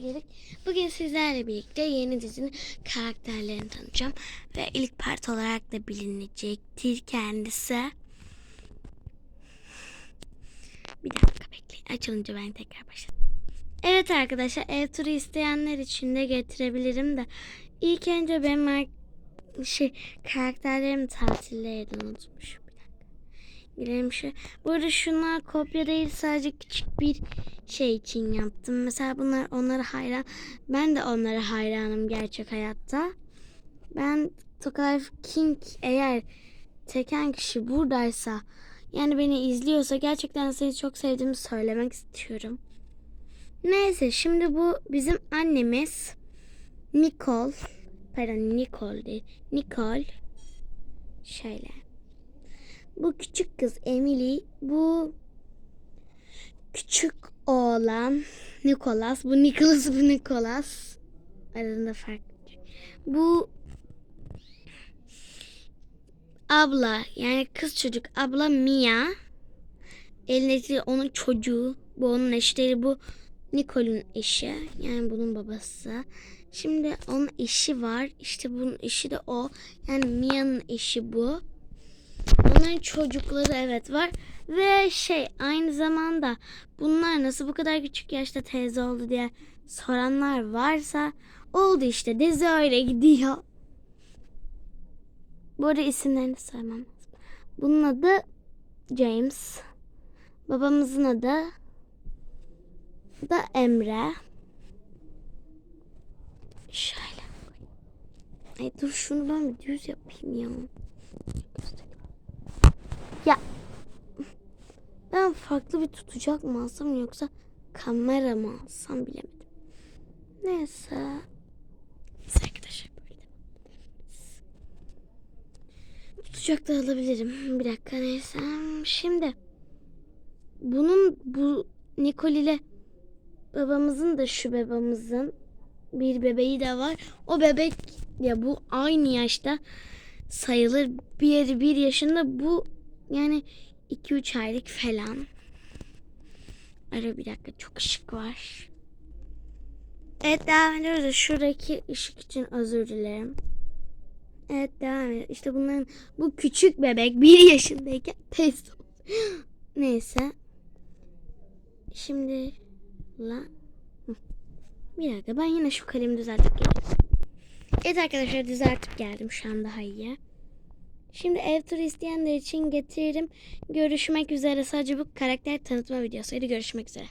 geldik. Bugün sizlerle birlikte yeni dizinin karakterlerini tanıyacağım. Ve ilk part olarak da bilinecektir kendisi. Bir dakika bekleyin. Açılınca ben tekrar başlayayım. Evet arkadaşlar ev turu isteyenler için de getirebilirim de. İlk önce ar- şey, karakterlerim tatillerden unutmuşum. Girelim şu. Bu arada şunlar kopya değil sadece küçük bir şey için yaptım. Mesela bunlar onlara hayran. Ben de onlara hayranım gerçek hayatta. Ben Tokalife King eğer teken kişi buradaysa yani beni izliyorsa gerçekten seni çok sevdiğimi söylemek istiyorum. Neyse şimdi bu bizim annemiz Nicole. Pardon Nicole değil. Nicole. Şöyle. Bu küçük kız Emily. Bu küçük oğlan Nicholas. Bu Nicholas bu Nicholas. Arasında fark. Bu abla yani kız çocuk abla Mia. Elindeki onun çocuğu. Bu onun eşleri bu Nicole'un eşi. Yani bunun babası. Şimdi onun eşi var. İşte bunun eşi de o. Yani Mia'nın eşi bu. Onların çocukları evet var. Ve şey aynı zamanda bunlar nasıl bu kadar küçük yaşta teyze oldu diye soranlar varsa oldu işte dizi öyle gidiyor. Bu arada isimlerini söylemem lazım. Bunun adı James. Babamızın adı da Emre. Şöyle. Ay dur şunu ben bir düz yapayım ya. Ya. Ben farklı bir tutacak mı alsam yoksa kamera mı alsam bilemedim. Neyse. Arkadaşlar böyle. Tutacak da alabilirim. Bir dakika neyse. Şimdi bunun bu Nikol ile babamızın da şu babamızın bir bebeği de var. O bebek ya bu aynı yaşta sayılır. Bir, bir yaşında bu yani 2-3 aylık falan. Ara bir dakika çok ışık var. Evet devam ediyoruz. Şuradaki ışık için özür dilerim. Evet devam ediyoruz. İşte bunların bu küçük bebek bir yaşındayken test Neyse. Şimdi la bir dakika ben yine şu kalemi düzeltip geleceğim. Evet arkadaşlar düzeltip geldim şu an daha iyi. Şimdi ev turu isteyenler için getiririm. Görüşmek üzere. Sadece bu karakter tanıtma videosuydu. Görüşmek üzere.